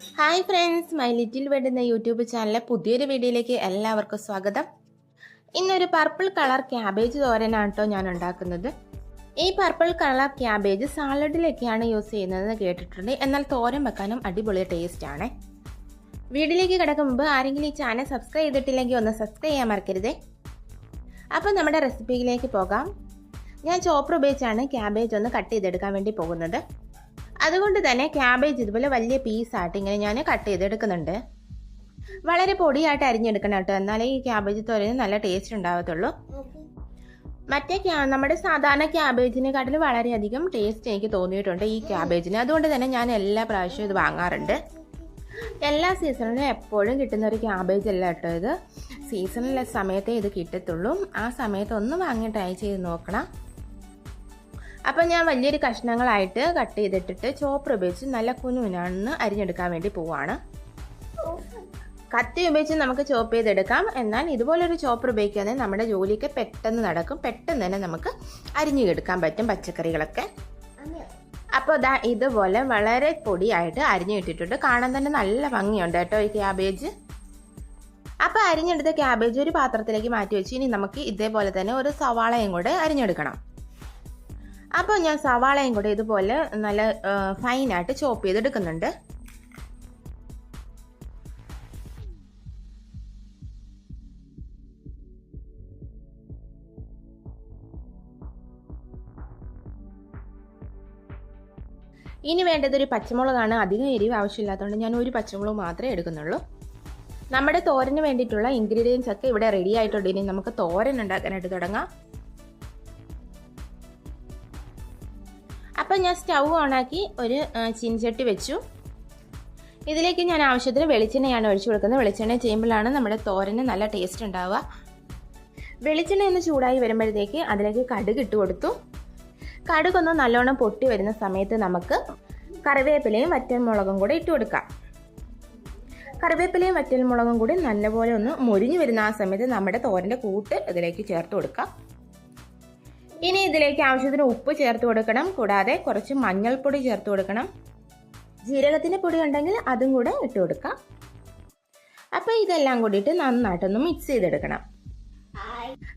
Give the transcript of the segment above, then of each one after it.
Hi friends my little word എന്ന YouTube ചാനലിലെ പുതിയൊരു വീഡിയോയിലേക്ക് എല്ലാവർക്കും സ്വാഗതം. ഇന്നൊരു പർപ്പിൾ കളർ ക്യാബേജ് തോരനാണ് കേട്ടോ ഞാൻ ഉണ്ടാക്കുന്നത്. ഈ പർപ്പിൾ കളർ ക്യാബേജ് സാലഡിലൊക്കെയാണ് യൂസ് ചെയ്യുന്നതെന്ന് കേട്ടിട്ടുണ്ട്. എന്നാൽ തോരൻ വെക്കാനും അടിപൊളി ടേസ്റ്റ് ആണ്. വീഡിയോയിലേക്ക് കിടക്കും മുമ്പ് ആരെങ്കിലും ഈ ചാനൽ സബ്സ്ക്രൈബ് ചെയ്തിട്ടില്ലെങ്കിൽ ഒന്ന് സബ്സ്ക്രൈബ് ചെയ്യാൻ മറക്കരുതേ. അപ്പോൾ നമ്മുടെ റെസിപ്പിയിലേക്ക് പോകാം. ഞാൻ ചോപ്പർ ഉപയോഗിച്ചാണ് ക്യാബേജ് ഒന്ന് കട്ട് ചെയ്തെടുക്കാൻ വേണ്ടി പോകുന്നത്. അതുകൊണ്ട് തന്നെ ക്യാബേജ് ഇതുപോലെ വലിയ പീസായിട്ട് ഇങ്ങനെ ഞാൻ കട്ട് ചെയ്തെടുക്കുന്നുണ്ട്. വളരെ പൊടിയായിട്ട് അരിഞ്ഞെടുക്കണം കേട്ടോ. എന്നാലേ ഈ ക്യാബേജ് തോരന് നല്ല ടേസ്റ്റ് ഉണ്ടാകത്തുള്ളൂ മറ്റേ നമ്മുടെ സാധാരണ ക്യാബേജിനെക്കാട്ടിലും വളരെയധികം ടേസ്റ്റ് എനിക്ക് തോന്നിയിട്ടുണ്ട് ഈ ക്യാബേജിന് അതുകൊണ്ട് തന്നെ ഞാൻ എല്ലാ പ്രാവശ്യവും ഇത് വാങ്ങാറുണ്ട്. എല്ലാ സീസണിലും എപ്പോഴും കിട്ടുന്ന ഒരു ക്യാബേജ് അല്ല കേട്ടോ ഇത്. സീസണിലെ സമയത്തേ ഇത് കിട്ടത്തുള്ളൂ. ആ സമയത്ത് ഒന്ന് വാങ്ങി ട്രൈ ചെയ്ത് നോക്കണം. അപ്പം ഞാൻ വലിയൊരു കഷ്ണങ്ങളായിട്ട് കട്ട് ചെയ്തിട്ടിട്ട് ചോപ്പർ ഉപയോഗിച്ച് നല്ല കുനുവിനാണെന്ന് അരിഞ്ഞെടുക്കാൻ വേണ്ടി പോവാണ്. കത്തി ഉപയോഗിച്ച് നമുക്ക് ചോപ്പ് ചെയ്തെടുക്കാം. എന്നാൽ ഇതുപോലൊരു ചോപ്പർ ഉപയോഗിക്കുകയാണെങ്കിൽ നമ്മുടെ ജോലിയൊക്കെ പെട്ടെന്ന് നടക്കും. പെട്ടെന്ന് തന്നെ നമുക്ക് അരിഞ്ഞെടുക്കാൻ പറ്റും പച്ചക്കറികളൊക്കെ. അപ്പോൾ ദാ ഇതുപോലെ വളരെ പൊടിയായിട്ട് അരിഞ്ഞിട്ടിട്ടുണ്ട് കാണാൻ തന്നെ നല്ല ഭംഗിയുണ്ട് കേട്ടോ ഈ ക്യാബേജ്. അപ്പോൾ അരിഞ്ഞെടുത്ത ക്യാബേജ് ഒരു പാത്രത്തിലേക്ക് മാറ്റി വെച്ച് ഇനി നമുക്ക് ഇതേപോലെ തന്നെ ഒരു സവാളയും കൂടെ അരിഞ്ഞെടുക്കണം. അപ്പോൾ ഞാൻ സവാളയും കൂടെ ഇതുപോലെ നല്ല ഫൈനായിട്ട് ചോപ്പ് ചെയ്തെടുക്കുന്നുണ്ട്. ഇനി വേണ്ടത് ഒരു പച്ചമുളകാണ്. അധികം എരിവ് ആവശ്യമില്ലാത്തതുകൊണ്ട് ഞാൻ ഒരു പച്ചമുളക് മാത്രമേ എടുക്കുന്നുള്ളൂ. നമ്മുടെ തോരന് വേണ്ടിയിട്ടുള്ള ഇൻഗ്രീഡിയൻസ് ഒക്കെ ഇവിടെ റെഡി ആയിട്ടുണ്ട്. ഇനി നമുക്ക് തോരൻ ഉണ്ടാക്കാനായിട്ട് തുടങ്ങാം. അപ്പം ഞാൻ സ്റ്റൗ ഓണാക്കി ഒരു ചീനച്ചട്ടി വെച്ചു. ഇതിലേക്ക് ഞാൻ ആവശ്യത്തിന് വെളിച്ചെണ്ണയാണ് ഒഴിച്ചു കൊടുക്കുന്നത്. വെളിച്ചെണ്ണ ചെയ്യുമ്പോഴാണ് നമ്മുടെ തോരന് നല്ല ടേസ്റ്റ് ഉണ്ടാവുക. വെളിച്ചെണ്ണ ഒന്ന് ചൂടായി വരുമ്പോഴത്തേക്ക് അതിലേക്ക് കടുക് ഇട്ട് കൊടുത്തു. കടുകൊന്ന് നല്ലോണം പൊട്ടി വരുന്ന സമയത്ത് നമുക്ക് കറിവേപ്പിലയും വറ്റൽമുളകും കൂടെ ഇട്ട് കൊടുക്കാം. കറിവേപ്പിലയും വറ്റൽമുളകും കൂടി നല്ലപോലെ ഒന്ന് മുരിഞ്ഞു വരുന്ന ആ സമയത്ത് നമ്മുടെ തോരന്റെ കൂട്ട് ഇതിലേക്ക് ചേർത്ത് കൊടുക്കാം. ഇനി ഇതിലേക്ക് ആവശ്യത്തിന് ഉപ്പ് ചേർത്ത് കൊടുക്കണം. കൂടാതെ കുറച്ച് മഞ്ഞൾപ്പൊടി ചേർത്ത് കൊടുക്കണം. ജീരകത്തിന്റെ പൊടി ഉണ്ടെങ്കിൽ അതും കൂടെ ഇട്ട് കൊടുക്കാം. അപ്പോൾ ഇതെല്ലാം കൂടിയിട്ട് നന്നായിട്ടൊന്ന് മിക്സ് ചെയ്തെടുക്കണം.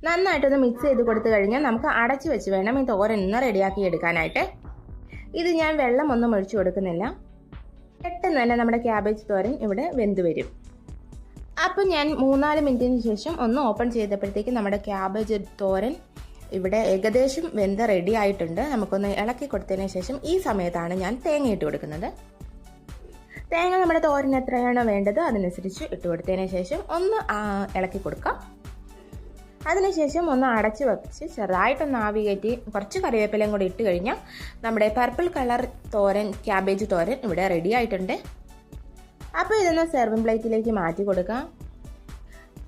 നന്നായിട്ടൊന്ന് മിക്സ് ചെയ്ത് കൊടുത്തു കഴിഞ്ഞാൽ നമുക്ക് അടച്ചു വെച്ച് വേണം ഈ തോരൻ ഇന്ന് റെഡിയാക്കി എടുക്കാനായിട്ട്. ഇത് ഞാൻ വെള്ളം ഒന്നും ഒഴിച്ചു കൊടുക്കുന്നില്ല. പെട്ടെന്ന് തന്നെ നമ്മുടെ ക്യാബേജ് തോരൻ ഇവിടെ വെന്ത് വരും. അപ്പം ഞാൻ മൂന്നാൽ മിനിറ്റിന് ശേഷം ഒന്ന് ഓപ്പൺ ചെയ്തപ്പോഴത്തേക്ക് നമ്മുടെ ക്യാബേജ് തോരൻ ഇവിടെ ഏകദേശം വെന്ത റെഡി ആയിട്ടുണ്ട്. നമുക്കൊന്ന് ഇളക്കി കൊടുത്തതിന് ശേഷം ഈ സമയത്താണ് ഞാൻ തേങ്ങ ഇട്ട് കൊടുക്കുന്നത്. തേങ്ങ നമ്മുടെ തോരൻ എത്രയാണോ വേണ്ടത് അതിനനുസരിച്ച് ഇട്ട് കൊടുത്തതിന് ശേഷം ഒന്ന് ഇളക്കി കൊടുക്കാം. അതിനുശേഷം ഒന്ന് അടച്ച് വെച്ച് ചെറുതായിട്ടൊന്ന് ആവി കയറ്റി കുറച്ച് കറിവേപ്പിലയും കൂടി ഇട്ട് കഴിഞ്ഞാൽ നമ്മുടെ പർപ്പിൾ കളർ തോരൻ ക്യാബേജ് തോരൻ ഇവിടെ റെഡി ആയിട്ടുണ്ട്. അപ്പോൾ ഇതൊന്ന് സെർവിങ് പ്ലേറ്റിലേക്ക് മാറ്റി കൊടുക്കാം.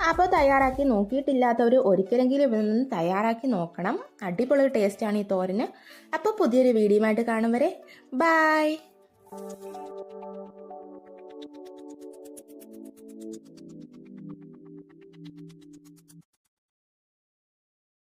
അപ്പോൾ തയ്യാറാക്കി നോക്കിയിട്ടില്ലാത്തവർ ഒരിക്കലെങ്കിലും ഇതൊന്ന് തയ്യാറാക്കി നോക്കണം. അടിപൊളി ടേസ്റ്റാണ് ഈ തോരന്. അപ്പോൾ പുതിയൊരു വീഡിയോ ആയിട്ട് കാണും വരെ. ബായ്